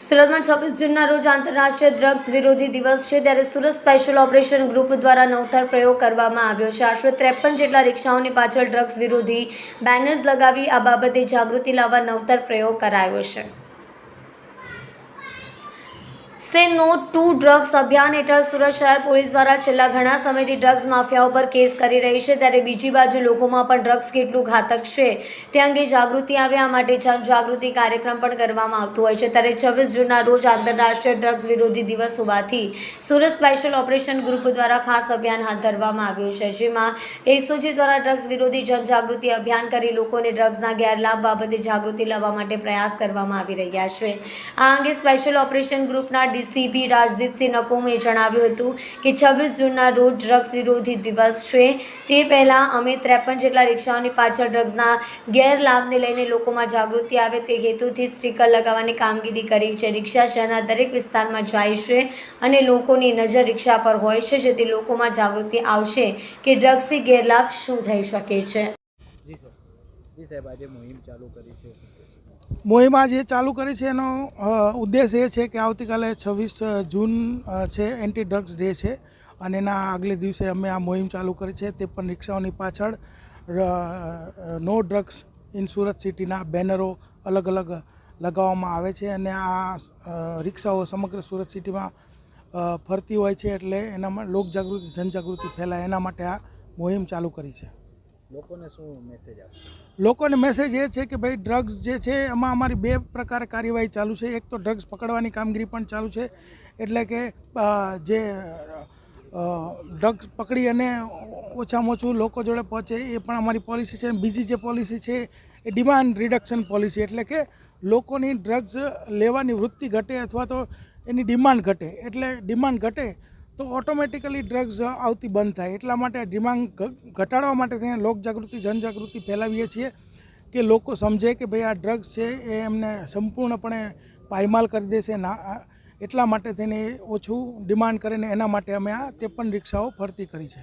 સુરતમાં છવ્વીસ જૂનના રોજ આંતરરાષ્ટ્રીય ડ્રગ્સ વિરોધી દિવસ છે ત્યારે સુરત સ્પેશિયલ ઓપરેશન ગ્રુપ દ્વારા નવતર પ્રયોગ કરવામાં આવ્યો છે. આશરે ત્રેપન જેટલા રિક્ષાઓની પાછળ ડ્રગ્સ વિરોધી બેનર્સ લગાવી આ બાબતે જાગૃતિ લાવવા નવતર પ્રયોગ કરાયો છે. સે નો ટુ ડ્રગ્સ અભિયાન હેઠળ સુરત શહેર પોલીસ દ્વારા છેલ્લા ઘણા સમયથી ડ્રગ્સ માફિયા ઉપર કેસ કરી રહી છે. ત્યારે બીજી બાજુ લોકોમાં પણ ડ્રગ્સ કેટલું ઘાતક છે તે અંગે જાગૃતિ આવે, આ માટે જનજાગૃતિ કાર્યક્રમ પણ કરવામાં આવતું હોય છે. ત્યારે છવ્વીસ જૂનના રોજ આંતરરાષ્ટ્રીય ડ્રગ્સ વિરોધી દિવસ હોવાથી સુરત સ્પેશિયલ ઓપરેશન ગ્રુપ દ્વારા ખાસ અભિયાન હાથ ધરવામાં આવ્યું છે, જેમાં એસઓજી દ્વારા ડ્રગ્સ વિરોધી જનજાગૃતિ અભિયાન કરી લોકોને ડ્રગ્સના ગેરલાભ બાબતે જાગૃતિ લાવવા માટે પ્રયાસ કરવામાં આવી રહ્યા છે. આ અંગે સ્પેશિયલ ઓપરેશન ગ્રુપના ડીસીપી રાજદીપસિંહ નકુમે જણાવ્યું હતું કે છવ્વીસ જૂનના રોજ ડ્રગ્સ વિરોધી દિવસ છે. તે પહેલાં અમે ત્રેપન જેટલા રિક્ષાઓની પાછળ ડ્રગ્સના ગેરલાભને લઈને લોકોમાં જાગૃતિ આવે તે હેતુથી સ્ટીકર લગાવવાની કામગીરી કરી છે. રિક્ષા શહેરના દરેક વિસ્તારમાં જાય છે અને લોકોની નજર રિક્ષા પર હોય છે જેથી લોકોમાં જાગૃતિ આવશે કે ડ્રગ્સથી ગેરલાભ શું થઈ શકે છે. જી સાહેબ આજે મુહિમ ચાલુ કરી છે. મોહિમ જે ચાલુ કરી છે એનો ઉદ્દેશ એ છે કે આવતીકાલે છવ્વીસ જૂન છે એન્ટી ડ્રગ્સ ડે છે. અને એના આગલે દિવસે અમે આ મોહિમ ચાલુ કરી છે. તે પણ રિક્ષાઓની પાછળ નો ડ્રગ્સ ઇન સુરત સિટીના બેનરો અલગ અલગ લગાવવામાં આવે છે. અને આ રિક્ષાઓ સમગ્ર સુરત સિટીમાં ફરતી હોય છે એટલે એનામાં લોકજાગૃતિ, જનજાગૃતિ ફેલાય. એના માટે આ મોહિમ ચાલુ કરી છે. લોકોને શું મેસેજ આપશે? લોકોને મેસેજ એ છે કે ભાઈ ડ્રગ્સ જે છે, એમાં અમારી બે પ્રકારે કાર્યવાહી ચાલુ છે. એક તો ડ્રગ્સ પકડવાની કામગીરી પણ ચાલુ છે. એટલે કે જે ડ્રગ્સ પકડી અને ઓછામાં ઓછું લોકો જોડે પહોંચે એ પણ અમારી પોલિસી છે. બીજી જે પોલિસી છે એ ડિમાન્ડ રિડક્શન પોલિસી એટલે કે લોકોની ડ્રગ્સ લેવાની વૃત્તિ ઘટે અથવા તો એની ડિમાન્ડ ઘટે. એટલે ડિમાન્ડ ઘટે તો ઓટોમેટિકલી ડ્રગ્સ આવતી બંધ થાય. એટલા માટે ડિમાન્ડ ઘટાડવા માટે થઈને લોકજાગૃતિ, જનજાગૃતિ ફેલાવીએ છીએ કે લોકો સમજે કે ભાઈ આ ડ્રગ્સ છે એ એમને સંપૂર્ણપણે પાયમાલ કરી દેશે ના એટલા માટે થઈને ઓછું ડિમાન્ડ કરીને એના માટે અમે આ ત્રેપન રિક્ષાઓ ફરતી કરી છે.